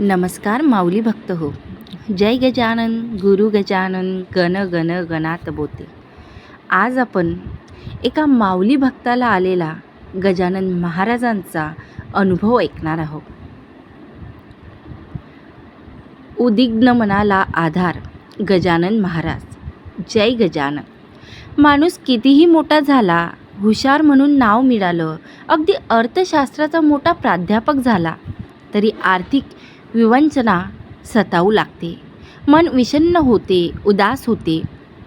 नमस्कार माऊली भक्त हो. जय गजानन गुरु गजानन गण गण गणात बोते. आज आपण एका माऊली भक्ताला आलेला गजानन महाराजांचा अनुभव ऐकणार आहोत. उदिग्न मनाला आधार गजानन महाराज. जय गजानन. माणूस कितीही मोठा झाला हुशार म्हणून नाव मिळालं अगदी अर्थशास्त्राचा मोठा प्राध्यापक झाला तरी आर्थिक विवंचना सतावू लागते. मन विषन्न होते उदास होते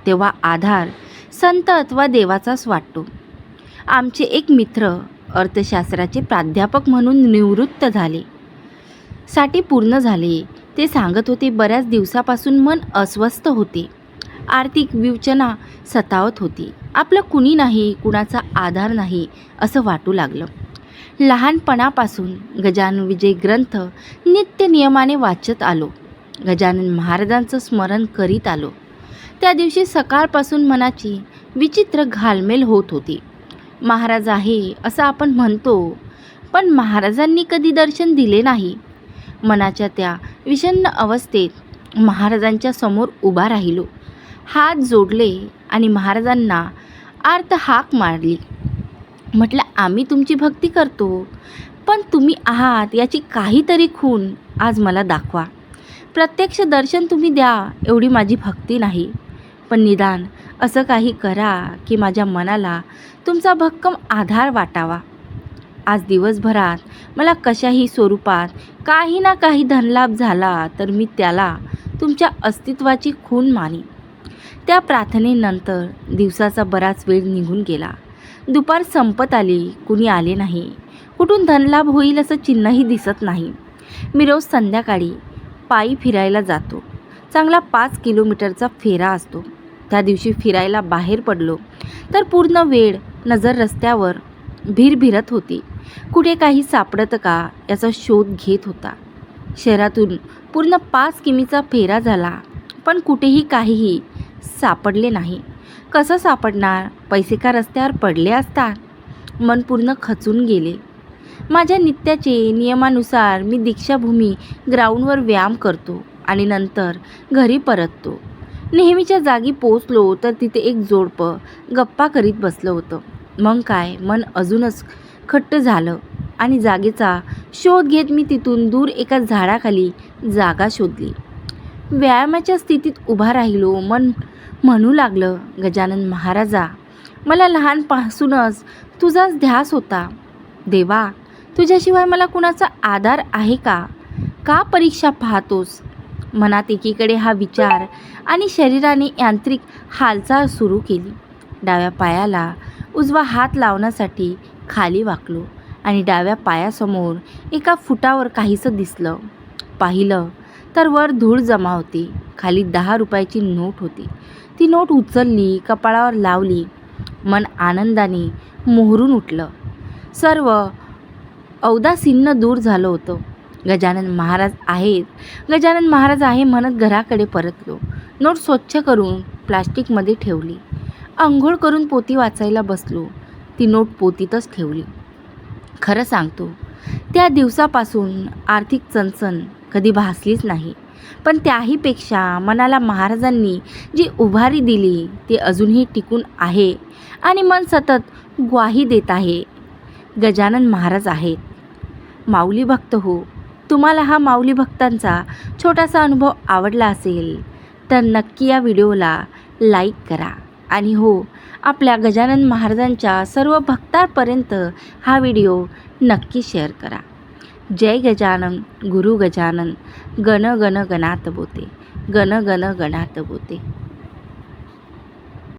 तेव्हा आधार संत अथवा देवाचाच वाटतो. आमचे एक मित्र अर्थशास्त्राचे प्राध्यापक म्हणून निवृत्त झाले. साठी पूर्ण झाले. ते सांगत होते बऱ्याच दिवसापासून मन अस्वस्थ होते. आर्थिक विवचना सतावत होती. आपलं कुणी नाही कुणाचा आधार नाही असं वाटू लागलं. लहानपणापासून गजानन विजय ग्रंथ नित्य नियमाने वाचत आलो. गजानन महाराजांचं स्मरण करीत आलो. त्या दिवशी सकाळपासून मनाची विचित्र घालमेल होत होती. महाराज आहे असं आपण म्हणतो पण महाराजांनी कधी दर्शन दिले नाही. मनाच्या त्या विषण्ण अवस्थेत महाराजांच्या समोर उभा राहिलो. हात जोडले आणि महाराजांना आर्त हाक मारली. म्हटलं आम्ही तुमची भक्ती करतो पण तुम्ही आहात याची काहीतरी खूण आज मला दाखवा. प्रत्यक्ष दर्शन तुम्ही द्या एवढी माझी भक्ती नाही. पण निदान असं काही करा की माझ्या मनाला तुमचा भक्कम आधार वाटावा. आज दिवसभरात मला कशाही स्वरूपात काही ना काही धनलाभ झाला तर मी त्याला तुमच्या अस्तित्वाची खूण मानी. त्या प्रार्थनेनंतर दिवसाचा बराच वेळ निघून गेला. दुपार संपत आली. कुणी आले नाही. कुठून धनलाभ होईल असं चिन्हही दिसत नाही. मी रोज संध्याकाळी पायी फिरायला जातो. चांगला पाच किलोमीटरचा फेरा असतो. त्या दिवशी फिरायला बाहेर पडलो तर पूर्ण वेळ नजर रस्त्यावर भिरभिरत होती. कुठे काही सापडतं का याचा शोध घेत होता. शहरातून पूर्ण पाच किमीचा फेरा झाला पण कुठेही काहीही सापडले नाही. कसं सापडणार? पैसे का रस्त्यावर पडले असतात? मन पूर्ण खचून गेले. माझ्या नित्याचे नियमानुसार मी दीक्षाभूमी ग्राउंडवर व्यायाम करतो आणि नंतर घरी परततो. नेहमीच्या जागी पोचलो तर तिथे एक जोडपं गप्पा करीत बसलं होतं. मग काय? मन अजूनच खट्ट झालं आणि जागेचा शोध घेत मी तिथून दूर एका झाडाखाली जागा शोधली. व्यायामाच्या स्थितीत उभा राहिलो. मन म्हणू लागलं गजानन महाराजा मला लहानपासूनच तुझाच ध्यास होता. देवा तुझ्याशिवाय मला कुणाचा आधार आहे का? का परीक्षा पाहतोस? मनात एकीकडे हा विचार आणि शरीराने यांत्रिक हालचाल सुरू केली. डाव्या पायाला उजवा हात लावण्यासाठी खाली वाकलो आणि डाव्या पायासमोर एका फुटावर काहीसं दिसलं. पाहिलं तर वर धूळ जमा होती. खाली दहा रुपयाची नोट होती. ती नोट उचलली कपाळावर लावली. मन आनंदाने मोहरून उठलं. सर्व औदासीनं दूर झालं होतं. गजानन महाराज आहेत. गजानन महाराज आहे म्हणत घराकडे परतलो. नोट स्वच्छ करून प्लास्टिकमध्ये ठेवली. आंघोळ करून पोती वाचायला बसलो. ती नोट पोतीतच ठेवली. खरं सांगतो त्या दिवसापासून आर्थिक चणचण कधी भासलीच नाही. पण त्याहीपेक्षा मनाला महाराजांनी जी उभारी दिली ती अजूनही टिकून आहे आणि मन सतत ग्वाही देत आहे. गजानन महाराज आहेत. माऊली भक्त हो तुम्हाला हा माऊली भक्तांचा छोटासा अनुभव आवडला असेल तर नक्की या व्हिडिओला लाईक करा. आणि हो आपल्या गजानन महाराजांच्या सर्व भक्तांपर्यंत हा व्हिडिओ नक्की शेअर करा. जय गजानन गुरु गजानन गण गण गणात बोते गण गण गणात बोते.